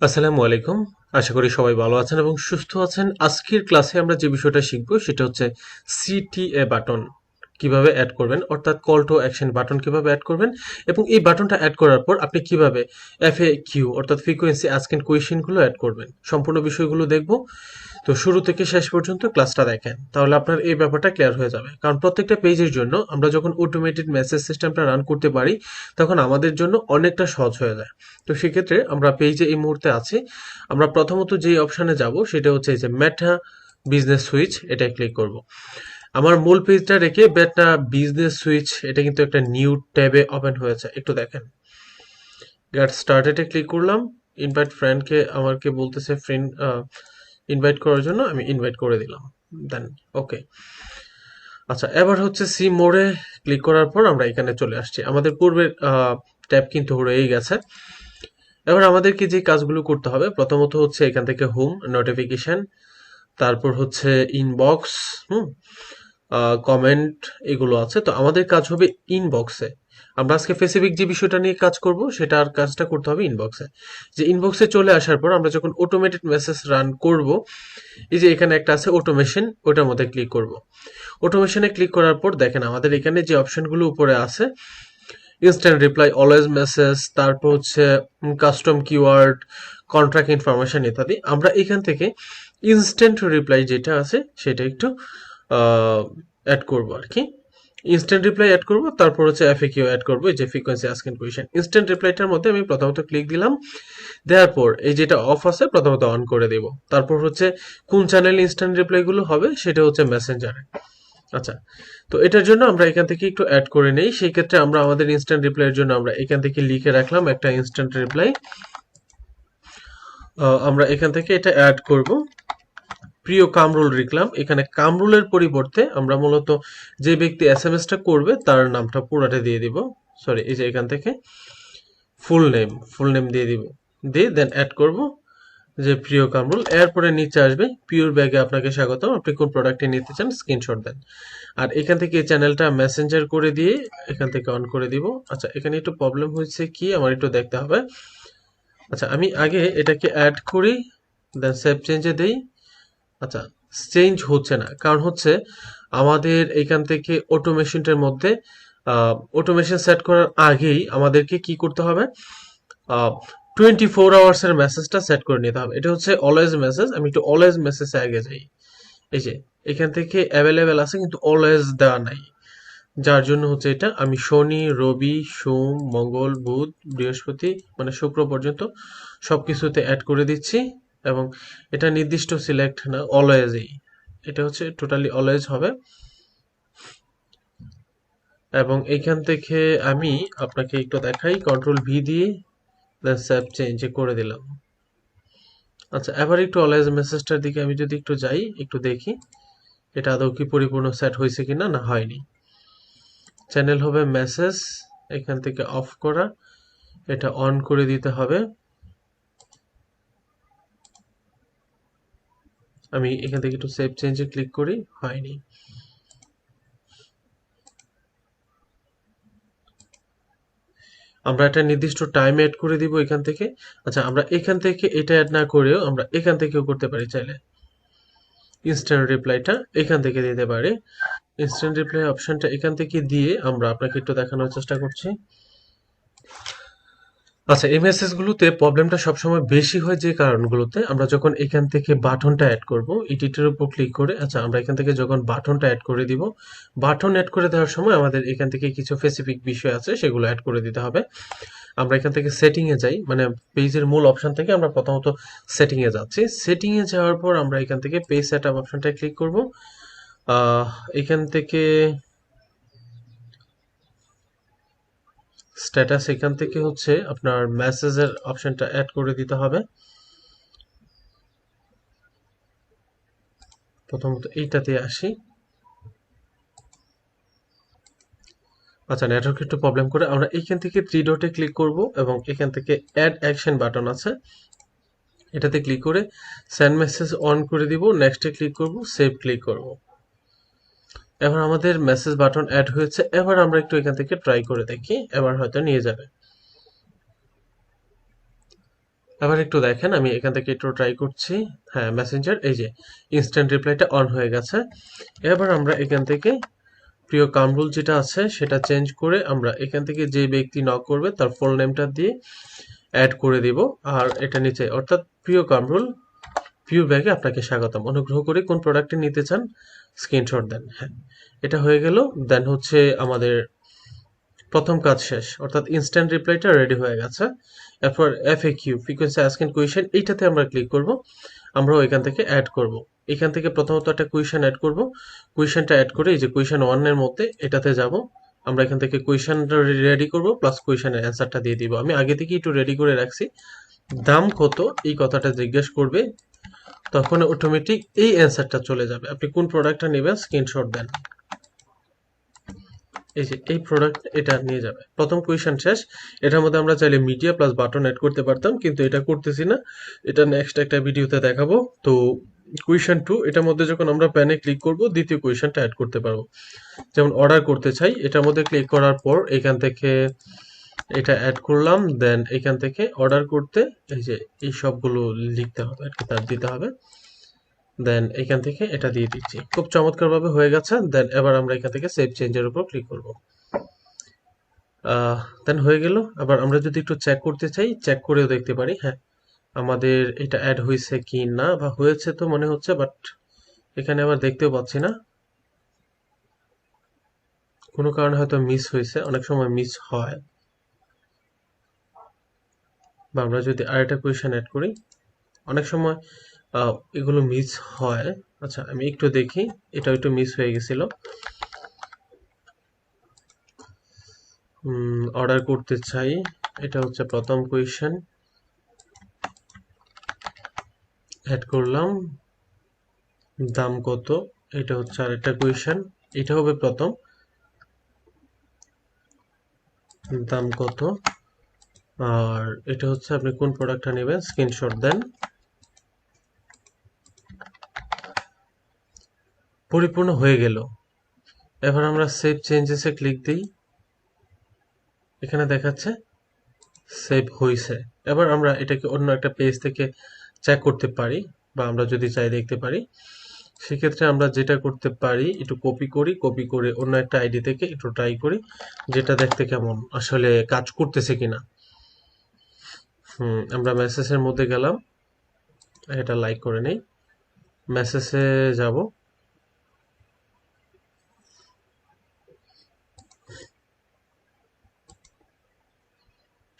আসসালামু আলাইকুম। আশা করি সবাই ভালো আছেন এবং সুস্থ আছেন। আজকের ক্লাসে আমরা যে বিষয়টা শিখব সেটা হচ্ছে সিটিএ বাটন কীভাবে অ্যাড করবেন, অর্থাৎ কল টু অ্যাকশন বাটন কীভাবে অ্যাড করবেন এবং এই বাটনটা অ্যাড করার পর আপনি কীভাবে এফ এ কিউ অর্থাৎ ফ্রিকোয়েন্সি অ্যান্ড কোয়েশনগুলো অ্যাড করবেন। সম্পূর্ণ বিষয়গুলো দেখব। তো শুরু থেকে শেষ পর্যন্ত ক্লাসটা দেখেন, তাহলে আপনার এই ব্যাপারটা ক্লিয়ার হয়ে যাবে। কারণ প্রত্যেকটা পেজের জন্য আমরা যখন অটোমেটেড মেসেজ সিস্টেমটা রান করতে পারি, তখন আমাদের জন্য অনেকটা সহজ হয়ে যায়। তো সেক্ষেত্রে আমরা পেজে এই মুহূর্তে আছি। আমরা প্রথমত যে অপশানে যাব, সেটা হচ্ছে এই যে মেটা বিজনেস সুইচ এটাই ক্লিক করব। আমার মূল পেজটা রেখে বেটা বিজনেস সুইচ এটা কিন্তু একটা নিউ ট্যাবে ওপেন হয়েছে। একটু দেখেন। গেট স্টার্টেডে ক্লিক করলাম। ইনভাইট ফ্রেন্ডকে আমাকে বলতেছে ফ্রেন্ড ইনভাইট করার জন্য আমি ইনভাইট করে দিলাম। দেন ওকে আচ্ছা এবার হচ্ছে সি মোড়ে ক্লিক করার পর আমরা এখানে চলে আসছি। আমাদের পূর্বের ট্যাব কিন্তু রয়েই গেছে। এবার আমাদেরকে যে কাজগুলো করতে হবে, প্রথমত হচ্ছে এখান থেকে হোম নোটিফিকেশন তারপর হচ্ছে ইনবক্স হুম? কমেন্ট এগুলো আছে। তো আমাদের কাজ হবে ইনবক্সে আমরা আজকে স্পেসিফিক যে বিষয়টা নিয়ে কাজ করব সেটা আর কাজটা করতে হবে ইনবক্সে যে ইনবক্সে চলে আসার পর আমরা যখন অটোমেটেড মেসেজ রান করব, এই যে এখানে একটা আছে অটোমেশন ওটার মধ্যে ক্লিক করব। অটোমেশনে ক্লিক করার পর দেখেন আমাদের এখানে যে অপশনগুলো উপরে আছে ইনস্ট্যান্ট রিপ্লাই অলওয়েজ মেসেজ তারপর হচ্ছে কাস্টম কিওয়ার্ড কন্ট্রাক্ট ইনফরমেশন ইত্যাদি। আমরা এখান থেকে ইনস্ট্যান্ট রিপ্লাই যেটা আছে, সেটা একটু অ্যাড করব আর কি। ইনস্ট্যান্ট রিপ্লাই অ্যাড করব, তারপর হচ্ছে এফএকিউ অ্যাড করব যে frequency ask and question instant রিপ্লাইটার মধ্যে আমি প্রথমত ক্লিক দিলাম, দেওয়ার পর এই যেটা অফ আছে, প্রথমত অন করে দেব। তারপর হচ্ছে কোন চ্যানেল ইনস্ট্যান্ট রিপ্লাইগুলো হবে, সেটা হচ্ছে মেসেঞ্জারে আচ্ছা তো এটার জন্য আমরা এখান থেকে একটু অ্যাড করে নেই। সেই ক্ষেত্রে আমরা আমাদের ইনস্ট্যান্ট রিপ্লাইয়ের জন্য আমরা এখান থেকে লিখে রাখলাম একটা ইনস্ট্যান্ট রিপ্লাই আমরা এখান থেকে এটা অ্যাড করব। প্রিয় কামরুল লিখলাম এখানে কামরুলের পরিবর্তে আমরা মূলত যে ব্যক্তি এস এম এসটা করবে, তার নামটা পুরাটা দিয়ে দিব। সরি এই যে এখান থেকে ফুল নেম ফুল নেম দিয়ে দিব। দিয়ে দেন অ্যাড করব যে প্রিয় কামরুল। এরপরে নিচে আসবে পিওর ব্যাগে আপনাকে স্বাগত আপনি কোন প্রোডাক্টটি নিতে চান স্ক্রিনশট দেন। আর এখান থেকে এই চ্যানেলটা মেসেঞ্জার করে দিয়ে এখান থেকে অন করে দিব। আচ্ছা এখানে একটু প্রবলেম হয়েছে কি, আমার একটু দেখতে হবে। আচ্ছা আমি আগে এটাকে অ্যাড করি দেন সেভ চেঞ্জে দেই। আচ্ছা চেঞ্জ হচ্ছে না। কারণ হচ্ছে আমাদের এখান থেকে অটোমেশনটার মধ্যে অটোমেশন সেট করার আগেই আমাদেরকে কি করতে হবে? টোয়েন্টি ফোর আওয়ার্সের মেসেজটা সেট করে নিতে হবে। এটা হচ্ছে অলওয়েজ মেসেজ আমি একটু অলওয়েজ মেসেজে আগে যাই। এই যে, এখান থেকে অ্যাভেলেবেল আছে কিন্তু অলওয়েজ দেওয়া নাই। যার জন্য হচ্ছে এটা, আমি শনি, রবি, সোম, মঙ্গল, বুধ, বৃহস্পতি মানে শুক্র পর্যন্ত সব কিছুতে অ্যাড করে দিচ্ছি। এবং এটা নির্দিষ্ট সিলেক্ট না অলওয়েজই এটা হচ্ছে টোটালি অলওয়েজ হবে। এবং এইখান থেকে আমি আপনাকে একটু দেখাই কন্ট্রোল ভি দিয়ে দেন সেভ চেঞ্জ করে দিলাম। আচ্ছা এবার একটু অলওয়েজ মেসেজটার দিকে আমি যদি একটু যাই, একটু দেখি, এটা আদৌ কি পরিপূর্ণ সেট হয়েছে কিনা? না, হয়নি। চ্যানেল হবে মেসেজ এখান থেকে অফ করা, এটা অন করে দিতে হবে। আমি এখান থেকে একটু সেভ চেঞ্জে ক্লিক করি, হয়নি। আমরা একটা নির্দিষ্ট টাইম অ্যাড করে দিব এখান থেকে। আচ্ছা আমরা এখান থেকে এটা অ্যাড না করেও আমরা এখান থেকেও করতে পারি চাইলে। ইনস্ট্যান্ট রিপ্লাইটা এখান থেকে দিতে পারি। ইনস্ট্যান্ট রিপ্লাই অপশনটা এখান থেকে দিয়ে আমরা আপনাকে একটু দেখানোর চেষ্টা করছি। আচ্ছা এই মেসেজগুলোতে প্রবলেমটা সবসময় বেশি হয় যে কারণগুলোতে, আমরা যখন এখান থেকে বাটনটা অ্যাড করব এডিটের উপর ক্লিক করে আচ্ছা আমরা এখান থেকে যখন বাটনটা অ্যাড করে দিব, বাটন অ্যাড করে দেওয়ার সময় আমাদের এখান থেকে কিছু স্পেসিফিক বিষয় আছে, সেগুলো অ্যাড করে দিতে হবে। আমরা এখান থেকে সেটিংয়ে যাই মানে পেজের মূল অপশন থেকে আমরা প্রথমত সেটিংয়ে যাচ্ছি। সেটিংয়ে যাওয়ার পর আমরা এখান থেকে পেজ সেট আপ অপশনটা ক্লিক করব। এখান থেকে স্ট্যাটাস এখান থেকে হচ্ছে আপনার মেসেজের অপশনটা অ্যাড করে দিতে হবে। প্রথমত এইটাতে আসি। আচ্ছা নেটওয়ার্ক একটু প্রবলেম করে আমরা এইখান থেকে থ্রি ডটে ক্লিক করব এবং এখান থেকে অ্যাড অ্যাকশন বাটন আছে। এটাতে ক্লিক করে সেন্ড মেসেজ অন করে দিব নেক্সটে ক্লিক করব সেভ ক্লিক করব। এবার আমাদের মেসেজ বাটন অ্যাড হয়েছে। এবার আমরা একটু এখান থেকে ট্রাই করে দেখি, এবার হয়তো নিয়ে যাবে। আবার একটু দেখেন, আমি এখান থেকে একটু ট্রাই করছি। হ্যাঁ মেসেঞ্জার এই যে ইনস্ট্যান্ট রিপ্লাইটা অন হয়ে গেছে। এবার আমরা এখান থেকে প্রিয় কামরুল যেটা আছে, সেটা চেঞ্জ করে আমরা এখান থেকে যে ব্যক্তি নক করবে, তার ফুল নেমটা দিয়ে অ্যাড করে দিব। আর এটা নিচে, অর্থাৎ প্রিয় কামরুল প্রিয় ব্যাগে আপনাকে স্বাগতম। অনুগ্রহ করে কোন প্রোডাক্টটি নিতে চান স্ক্রিনশট দেন। হ্যাঁ এটা হয়ে গেল। দেন হচ্ছে আমাদের প্রথম কাজ শেষ, অর্থাৎ ইনস্ট্যান্ট রিপ্লাইটা রেডি হয়ে গেছে। এরপর F A Q frequency asking question এইটাতে আমরা ক্লিক করব। আমরাও এখান থেকে অ্যাড করব। এখান থেকে প্রথমত একটা কুয়েশন অ্যাড করব। কুয়েশনটা অ্যাড করে এই যে কুয়েশন ওয়ানের মধ্যে এটাতে যাব। আমরা এখান থেকে কুয়েশনটা রেডি করব প্লাস কুয়েশনের অ্যান্সারটা দিয়ে দিব। আমি আগে থেকে একটু রেডি করে রাখছি। দাম কত? এই কথাটা জিজ্ঞেস করবে। তখন অটোমেটিক এই অ্যান্সারটা চলে যাবে। আপনি কোন প্রোডাক্টটা নেবেন স্ক্রিনশট দেন। এই যে, এই প্রোডাক্ট এটা নিয়ে যাবে। প্রথম কোয়েশন শেষ। এটার মধ্যে আমরা চাইলে মিডিয়া প্লাস বাটন অ্যাড করতে পারতাম, কিন্তু এটা করতেছি না। এটা নেক্সট একটা ভিডিওতে দেখাবো। তো কোয়েশন টু এটার মধ্যে যখন আমরা প্যানে ক্লিক করব, দ্বিতীয় কোয়েশনটা অ্যাড করতে পারব। যেমন অর্ডার করতে চাই, এটার মধ্যে ক্লিক করার পর এখান থেকে এটা অ্যাড করলাম দেন এখান থেকে অর্ডার করতে এই যে এই সবগুলো লিখতে হবে, আর কি তার দিতে হবে। দেন এখান থেকে এটা দিয়ে দিচ্ছি। খুব চমৎকারভাবে হয়ে গেছে দেন এবার আমরা এখান থেকে সেভ চেঞ্জের উপর ক্লিক করব। দেন হয়ে গেল। আবার আমরা যদি একটু চেক করতে চাই চেক করেও দেখতে পারি হ্যাঁ। আমাদের এটা অ্যাড হয়েছে কি না, বা হয়েছে তো মনে হচ্ছে বাট এখানে আবার দেখতেও পাচ্ছি না। কোনো কারণে হয়তো মিস হয়েছে, অনেক সময় মিস হয়। বা আমরা যদি আরেকটা কোয়েশন অ্যাড করি, অনেক সময় এগুলো মিস হয়। আচ্ছা আমি একটু দেখি এটা একটু মিস হয়ে গেছিল। অর্ডার করতে চাই, এটা হচ্ছে প্রথম কোয়েশন অ্যাড করলাম। দাম কত? এটা হচ্ছে আরেকটা কোয়েশন এটা হবে প্রথম। দাম কত? আর এটা হচ্ছে আপনি কোন প্রোডাক্টটা নেবেন? স্ক্রিনশট দেন। পরিপূর্ণ হয়ে গেল। এবার আমরা সেভ চেঞ্জেসে ক্লিক দিই। এখানে দেখাচ্ছে সেভ হয়েছে এবার আমরা এটাকে অন্য একটা পেজ থেকে চেক করতে পারি বা আমরা যদি চাই দেখতে পারি। সেক্ষেত্রে আমরা যেটা করতে পারি, একটু কপি করি কপি করে অন্য একটা আইডি থেকে একটু ট্রাই করি, যেটা দেখতে কেমন, আসলে কাজ করতেছে কিনা। হুম, আমরা মেসেজের মধ্যে গেলাম। এটা লাইক করে নেই। মেসেজে যাব।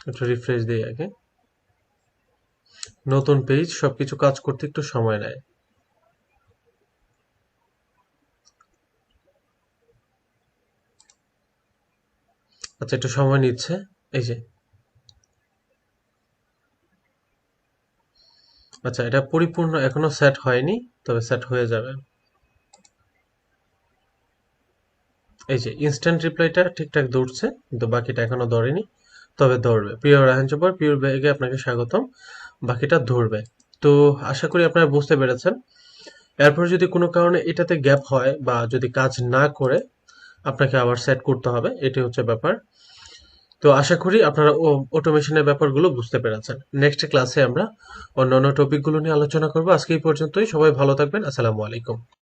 একটু রিফ্রেশ দিই আগে। নতুন পেজ সবকিছু কাজ করতে একটু সময় নেয়। আচ্ছা একটু সময় নিচ্ছে। এই যে আচ্ছা এটা পরিপূর্ণ এখনও সেট হয়নি, তবে সেট হয়ে যাবে। এই যে ইনস্ট্যান্ট রিপ্লাইটা ঠিকঠাক দৌড়ছে কিন্তু বাকিটা এখনও ধরেনি, তবে ধরবে। প্রিয় রায়হান চোপড়, প্রিয় ব্যাগে আপনাকে স্বাগতম, বাকিটা ধরবে। তো আশা করি আপনারা বুঝতে পেরেছেন। এরপর যদি কোনো কারণে এটাতে গ্যাপ হয় বা যদি কাজ না করে, আপনাকে আবার সেট করতে হবে, এটি হচ্ছে ব্যাপার। তো আশা করি আপনারা অটোমেশনের ব্যাপারগুলো বুঝতে পেরেছেন। নেক্সট ক্লাসে আমরা অন্য অন্য টপিকগুলো নিয়ে আলোচনা করব। আজকে এই পর্যন্তই। সবাই ভালো থাকবেন। আসসালামু আলাইকুম।